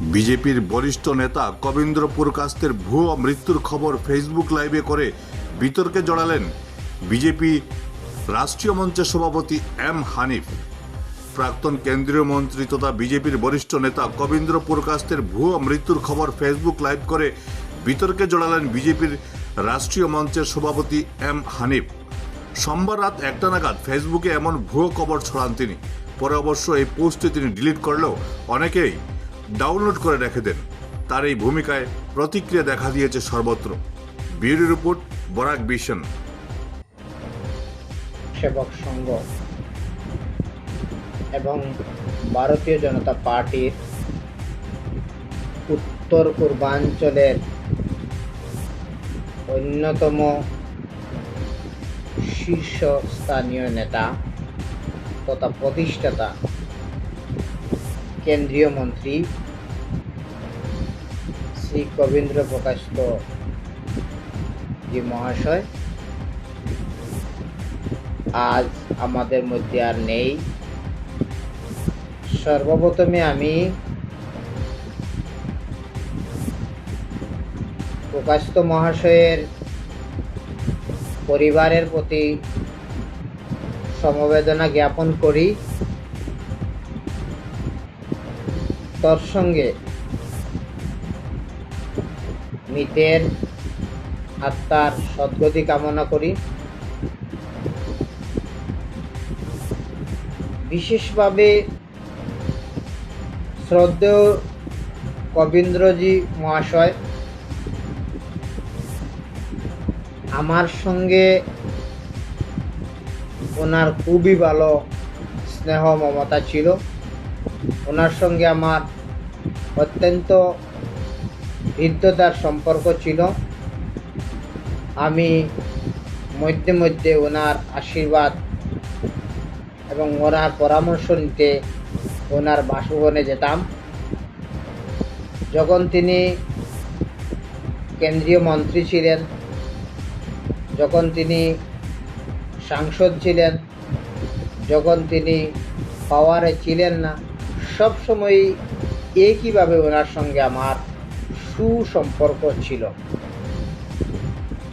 বিজেপির বরিষ্ঠ নেতা কবীন্দ্র পুরকাস্তের ভুয়ো মৃত্যুর খবর ফেসবুক লাইভে করে বিতর্কে জড়ালেন বিজেপি রাষ্ট্রীয় মঞ্চের সভাপতি এম হানিফ। প্রাক্তন কেন্দ্রীয় মন্ত্রী তথা বিজেপির বরিষ্ঠ নেতা কবীন্দ্র পুরকাস্তের ভুয়ো মৃত্যুর খবর ফেসবুক লাইভ করে বিতর্কে জড়ালেন বিজেপির রাষ্ট্রীয় মঞ্চের সভাপতি এম হানিফ। সোমবার রাত একটা নাগাদ ফেসবুকে এমন ভুয়ো খবর ছড়ান তিনি। পরে অবশ্য এই পোস্টটি তিনি ডিলিট করলেও অনেকেই ডাউনলোড করে রেখে দেন। তার এই ভূমিকায় প্রতিক্রিয়া দেখা দিয়েছে সর্বত্র। বিউরো রিপোর্ট, বরাক বিশন সেবক সংঘ এবং ভারতীয় জনতা পার্টির উত্তর পূর্বাঞ্চলের অন্যতম শীর্ষস্থানীয় নেতা তথা প্রতিষ্ঠাতা কেন্দ্রীয় মন্ত্রী শ্রী কবীন্দ্র প্রকাশিত জি মহাশয়। আজ আমাদের মধ্যে আর নেই। সর্বপ্রথমে আমি প্রকাশিত মহাশয়ের পরিবারের প্রতি সমবেদনা জ্ঞাপন করি। তোর সঙ্গে মৃতের আত্মার সদ্গতি কামনা করি। বিশেষভাবে শ্রদ্ধেয় কবীন্দ্রজি মহাশয়, আমার সঙ্গে ওনার খুবই ভালো স্নেহ মমতা ছিল। ওনার সঙ্গে আমার অত্যন্ত হৃদ্যতার সম্পর্ক ছিল। আমি মধ্যে মধ্যে ওনার আশীর্বাদ এবং ওনার পরামর্শ নিতে ওনার বাসভবনে যেতাম। যখন তিনি কেন্দ্রীয় মন্ত্রী ছিলেন, যখন তিনি সাংসদ ছিলেন, যখন তিনি পাওয়ারে ছিলেন না সব সময় একইভাবে ওনার সঙ্গে আমার সুসম্পর্ক ছিল।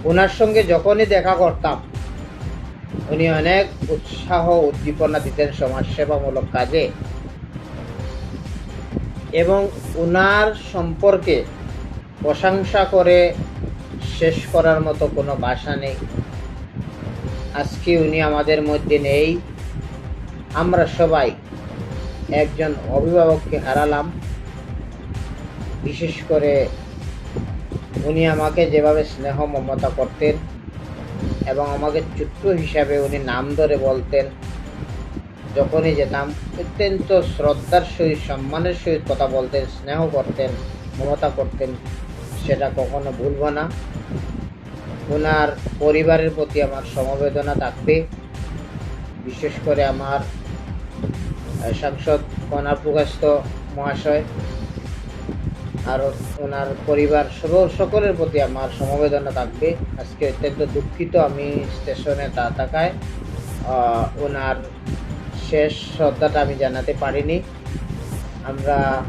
ওনার সঙ্গে যখনই দেখা করতাম, উনি অনেক উৎসাহ, উদ্দীপনা দিতেন সমাজসেবামূলক কাজে। এবং ওনার সম্পর্কে প্রশংসা করে শেষ করার মতো কোনো ভাষা নেই। আজকে উনি আমাদের মধ্যে নেই। আমরা সবাই একজন অভিভাবককে হারালাম। বিশেষ করে উনি আমাকে যেভাবে স্নেহ মমতা করতেন এবং আমাকে ছোট্ট হিসাবে উনি নাম ধরে বলতেন, যখনই যেতাম, অত্যন্ত শ্রদ্ধার সহিত, সম্মানের সহিত কথা বলতেন, স্নেহ করতেন, মমতা করতেন, সেটা কখনো ভুলব না। ওনার পরিবারের প্রতি আমার সমবেদনা থাকবে। বিশেষ করে আমার সাংসদ কণা প্রকাশিত মহাশয় আর ওনার পরিবার সব- সকলের প্রতি আমার সমবেদনা থাকবে। আজকে অত্যন্ত দুঃখিত আমি স্টেশনে তা থাকায় ওনার শেষ শ্রদ্ধাটা আমি জানাতে পারিনি। আমরা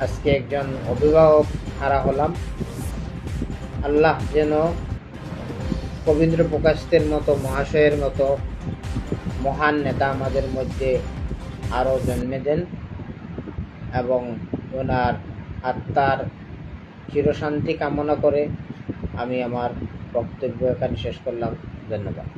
আজকে একজন অভিভাবক হারা হলাম। আল্লাহ যেন কবীন্দ্র প্রকাশতের মতো, মহাশয়ের মতো মহান নেতা আমাদের মধ্যে আরও জন্মে দেন এবং ওনার আত্মার চিরশান্তি কামনা করে আমি আমার বক্তব্য এখানে শেষ করলাম। ধন্যবাদ।